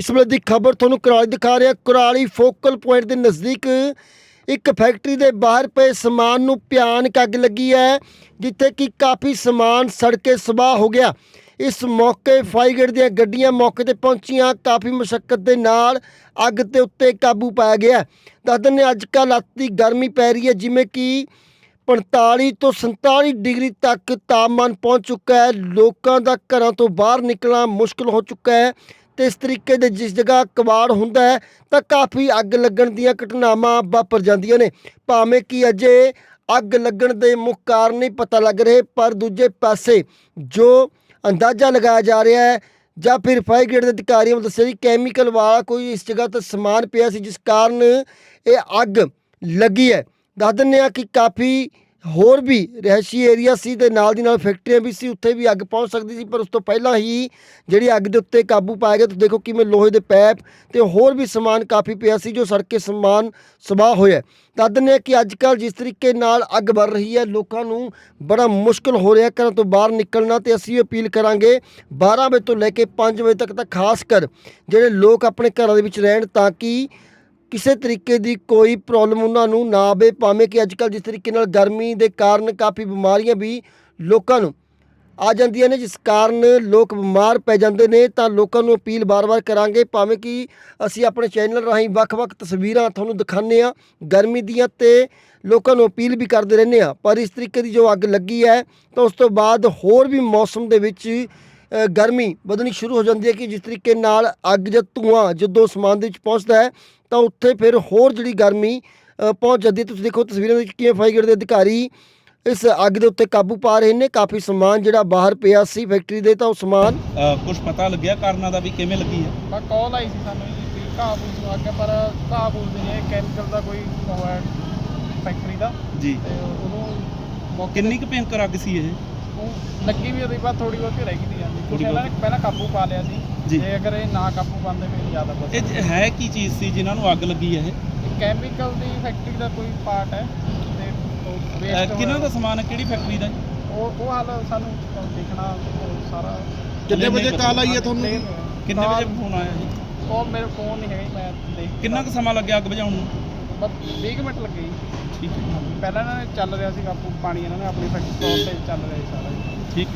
ਇਸ ਵੇਲੇ ਦੀ ਖਬਰ ਤੁਹਾਨੂੰ ਕੁਰਾਲੀ ਦਿਖਾ ਰਿਹਾ। ਕੁਰਾਲੀ ਫੋਕਲ ਪੁਆਇੰਟ ਦੇ ਨਜ਼ਦੀਕ ਇੱਕ ਫੈਕਟਰੀ ਦੇ ਬਾਹਰ ਪਏ ਸਮਾਨ ਨੂੰ ਭਿਆਨਕ ਅੱਗ ਲੱਗੀ ਹੈ ਜਿੱਥੇ ਕਿ ਕਾਫੀ ਸਮਾਨ ਸੜ ਕੇ ਸਵਾਹ ਹੋ ਗਿਆ। ਇਸ ਮੌਕੇ ਫਾਇਰਗੇਟ ਦੀਆਂ ਗੱਡੀਆਂ ਮੌਕੇ ਤੇ ਪਹੁੰਚੀਆਂ। ਕਾਫੀ ਮੁਸ਼ਕਲ ਦੇ ਨਾਲ ਅੱਗ ਦੇ ਉੱਤੇ ਕਾਬੂ ਪਾਇਆ ਗਿਆ। ਦੱਸ ਦਿੰਦੇ ਹਾਂ, ਅੱਜ ਕੱਲ੍ਹ ਅਤੀ ਗਰਮੀ ਪੈ ਰਹੀ ਹੈ ਜਿਵੇਂ ਕਿ 45 ਤੋਂ 47 ਡਿਗਰੀ ਤੱਕ ਤਾਪਮਾਨ ਪਹੁੰਚ ਚੁੱਕਾ ਹੈ। ਲੋਕਾਂ ਦਾ ਘਰਾਂ ਤੋਂ ਬਾਹਰ ਨਿਕਲਣਾ ਮੁਸ਼ਕਲ ਹੋ ਚੁੱਕਾ ਹੈ। ਤੇ ਇਸ ਤਰੀਕੇ ਦੇ ਜਿਸ ਜਗ੍ਹਾ ਕਬਾੜ ਹੁੰਦਾ ਹੈ, ਤਾਂ ਕਾਫੀ ਅੱਗ ਲੱਗਣ ਦੀਆਂ ਘਟਨਾਵਾਂ ਵਾਪਰ ਜਾਂਦੀਆਂ ਨੇ। ਭਾਵੇਂ ਕਿ ਅਜੇ ਅੱਗ ਲੱਗਣ ਦੇ ਮੁੱਖ ਕਾਰਨ ਨਹੀਂ ਪਤਾ ਲੱਗ ਰਹੇ, ਪਰ ਦੂਜੇ ਪਾਸੇ ਜੋ ਅੰਦਾਜ਼ਾ ਲਗਾਇਆ ਜਾ ਰਿਹਾ ਹੈ, ਜਾਂ ਫਿਰ ਫਾਇਰ ਗ੍ਰੇਡ ਦੇ ਅਧਿਕਾਰੀਆਂ ਨੂੰ ਦੱਸਿਆ ਜੀ ਕੈਮੀਕਲ ਵਾਲਾ ਕੋਈ ਇਸ ਜਗ੍ਹਾ ਤੇ ਸਮਾਨ ਪਿਆ ਸੀ, ਜਿਸ ਕਾਰਨ ਇਹ ਅੱਗ ਲੱਗੀ ਹੈ। ਦੱਸ ਦਿੰਦੇ ਹਾਂ ਕਿ ਕਾਫੀ ਹੋਰ ਵੀ ਰਹਿਸ਼ੀ ਏਰੀਆ ਸੀ ਤੇ ਨਾਲ ਦੀ ਨਾਲ ਫੈਕਟਰੀਆਂ ਵੀ ਸੀ, ਉੱਥੇ ਵੀ ਅੱਗ ਪਹੁੰਚ ਸਕਦੀ ਸੀ, ਪਰ ਉਸ ਤੋਂ ਪਹਿਲਾਂ ਹੀ ਜਿਹੜੀ ਅੱਗ ਦੇ ਉੱਤੇ ਕਾਬੂ ਪਾਇਆ ਗਿਆ ਤੁਸੀਂ ਦੇਖੋ ਕਿਵੇਂ ਲੋਹੇ ਦੇ ਪੈਪ ਤੇ ਹੋਰ ਵੀ ਸਮਾਨ ਕਾਫੀ ਪਿਆ ਸੀ, ਜੋ ਸੜ ਕੇ ਸਮਾਨ ਸਵਾਹ ਹੋਇਆ ਦੱਸ ਦਿੰਦੇ ਹਾਂ ਕਿ ਅੱਜ ਕੱਲ੍ਹ ਜਿਸ ਤਰੀਕੇ ਨਾਲ ਅੱਗ ਵੱਧ ਰਹੀ ਹੈ, ਲੋਕਾਂ ਨੂੰ ਬੜਾ ਮੁਸ਼ਕਲ ਹੋ ਰਿਹਾ ਘਰਾਂ ਤੋਂ ਬਾਹਰ ਨਿਕਲਣਾ, ਤੇ ਅਸੀਂ ਇਹ ਅਪੀਲ ਕਰਾਂਗੇ 12 ਵਜੇ ਤੋਂ ਲੈ ਕੇ 5 ਵਜੇ ਤੱਕ ਤਾਂ ਖਾਸ ਕਰ ਜਿਹੜੇ ਲੋਕ ਆਪਣੇ ਘਰਾਂ ਦੇ ਵਿੱਚ ਰਹਿਣ, ਤਾਂ ਕਿ ਕਿਸੇ ਤਰੀਕੇ ਦੀ ਕੋਈ ਪ੍ਰੋਬਲਮ ਉਹਨਾਂ ਨੂੰ ਨਾ ਆਵੇ, ਭਾਵੇਂ ਕਿ ਅੱਜ ਕੱਲ੍ਹ ਜਿਸ ਤਰੀਕੇ ਨਾਲ ਗਰਮੀ ਦੇ ਕਾਰਨ ਕਾਫੀ ਬਿਮਾਰੀਆਂ ਵੀ ਲੋਕਾਂ ਨੂੰ ਆ ਜਾਂਦੀਆਂ ਨੇ, ਜਿਸ ਕਾਰਨ ਲੋਕ ਬਿਮਾਰ ਪੈ ਜਾਂਦੇ ਨੇ, ਤਾਂ ਲੋਕਾਂ ਨੂੰ ਅਪੀਲ ਬਾਰ-ਬਾਰ ਕਰਾਂਗੇ। ਭਾਵੇਂ ਕਿ ਅਸੀਂ ਆਪਣੇ ਚੈਨਲ ਰਾਹੀਂ ਵੱਖ-ਵੱਖ ਤਸਵੀਰਾਂ ਤੁਹਾਨੂੰ ਦਿਖਾਉਂਦੇ ਆ ਗਰਮੀ ਦੀਆਂ ਤੇ ਲੋਕਾਂ ਨੂੰ ਅਪੀਲ ਵੀ ਕਰਦੇ ਰਹਿੰਦੇ ਆ ਪਰ ਇਸ ਤਰੀਕੇ ਦੀ ਜੋ ਅੱਗ ਲੱਗੀ ਹੈ, ਤਾਂ ਉਸ ਤੋਂ ਬਾਅਦ ਹੋਰ ਵੀ ਮੌਸਮ ਦੇ ਵਿੱਚ ਗਰਮੀ ਵਧਣੀ ਸ਼ੁਰੂ ਹੋ ਜਾਂਦੀ ਹੈ ਕਿ ਜਿਸ ਤਰੀਕੇ ਨਾਲ ਅੱਗ ਜਾਂ ਧੂਆਂ ਜਦੋਂ ਸਮਾਨ ਦੇ ਵਿੱਚ ਪਹੁੰਚਦਾ ਹੈ ਤਾਂ ਉੱਥੇ ਫਿਰ ਹੋਰ ਜਿਹੜੀ ਗਰਮੀ ਪਹੁੰਚ ਜਾਂਦੀ ਹੈ। ਤੁਸੀਂ ਦੇਖੋ ਤਸਵੀਰਾਂ ਦੇ ਵਿੱਚ ਕਿਵੇਂ ਫਾਇਰ ਦੇ ਅਧਿਕਾਰੀ ਇਸ ਅੱਗ ਦੇ ਉੱਤੇ ਕਾਬੂ ਪਾ ਰਹੇ ਨੇ। ਕਾਫੀ ਸਮਾਨ ਜਿਹੜਾ ਬਾਹਰ ਪਿਆ ਸੀ ਫੈਕਟਰੀ ਦੇ ਤਾਂ ਉਹ ਸਮਾਨ ਕੁਝ ਪਤਾ ਲੱਗਿਆ ਕਾਰਨਾਂ ਦਾ ਵੀ ਕਿਵੇਂ ਲੱਗੀ ਹੈ? ਮੈਂ ਕਾਲ ਆਈ ਸੀ ਸਾਨੂੰ ਜੀ ਵੀ ਘਾਹ ਫੂਸ ਨੂੰ ਅੱਗੇ ਪਰ ਘਾਹ ਫੂਸ ਦੇ ਨਹੀਂ ਕੈਮੀਕਲ ਦਾ ਕੋਈ ਉਹ ਹੈ ਫੈਕਟਰੀ ਦਾ। ਜੀ। ਤੇ ਉਹਨੂੰ ਮੌਕੇ ਕਿੰਨੀ ਕੁ ਭਿਅੰਕਰ ਅੱਗ ਸੀ ਇਹ? ਉਹ ਲੱਗੀ ਵੀ ਉਹਦੇ ਬਾਅਦ ਥੋੜੀ ਬਹੁਤੀ ਰਹਿ ਗਈ ਸੀ ਜਾਂਦੀ ਇਹਨਾਂ ਨੇ ਪਹਿਲਾਂ ਕਾਬੂ ਪਾ ਲਿਆ ਸੀ ਜੀ। ਅਗਰ ਇਹ ਨਾ ਕਾਬੂ ਪਾਉਂਦੇ ਫਿਰ ਜ਼ਿਆਦਾ ਬਸ ਇਹ ਹੈ ਕੀ ਚੀਜ਼ ਸੀ ਜਿਨ੍ਹਾਂ ਨੂੰ ਅੱਗ ਲੱਗੀ ਹੈ ਇਹ ਕੈਮੀਕਲ ਦੀ ਫੈਕਟਰੀ ਦਾ ਕੋਈ ਪਾਰਟ ਹੈ ਤੇ ਕਿਹਨਾਂ ਦਾ। ਸਮਾਨ ਹੈ? ਕਿਹੜੀ ਫੈਕਟਰੀ ਦਾ? ਉਹ ਉਹ ਹਾਲ ਸਾਨੂੰ ਦੇਖਣਾ ਸਾਰਾ ਕਿੰਨੇ ਵਜੇ ਕਾਲ ਆਈ ਹੈ ਤੁਹਾਨੂੰ? ਕਿੰਨੇ ਵਜੇ ਫੋਨ ਆਇਆ ਜੀ? ਉਹ ਮੇਰੇ ਫੋਨ ਨਹੀਂ ਹੈਗਾ ਮੈਂ ਦੇਖ ਕਿੰਨਾ ਕੁ ਸਮਾਂ ਲੱਗਿਆ ਅੱਗ ਬੁਝਾਉਣ ਨੂੰ? ਬਸ 20 ਕੁ ਮਿੰਟ ਲੱਗੇ ਜੀ। ਠੀਕ ਹੈ। ਪਹਿਲਾਂ ਇਹਨਾਂ ਨੇ ਚੱਲ ਰਿਹਾ ਸੀ ਕਾਬੂ ਪਾਣੀ ਇਹਨਾਂ ਨੇ ਆਪਣੀ ਫੈਕਟਰੀ ਤੌਰ ਤੇ ਚੱਲ ਰਿਹਾ ਸੀ ਸਾਰਾ ਜੀ। ਠੀਕ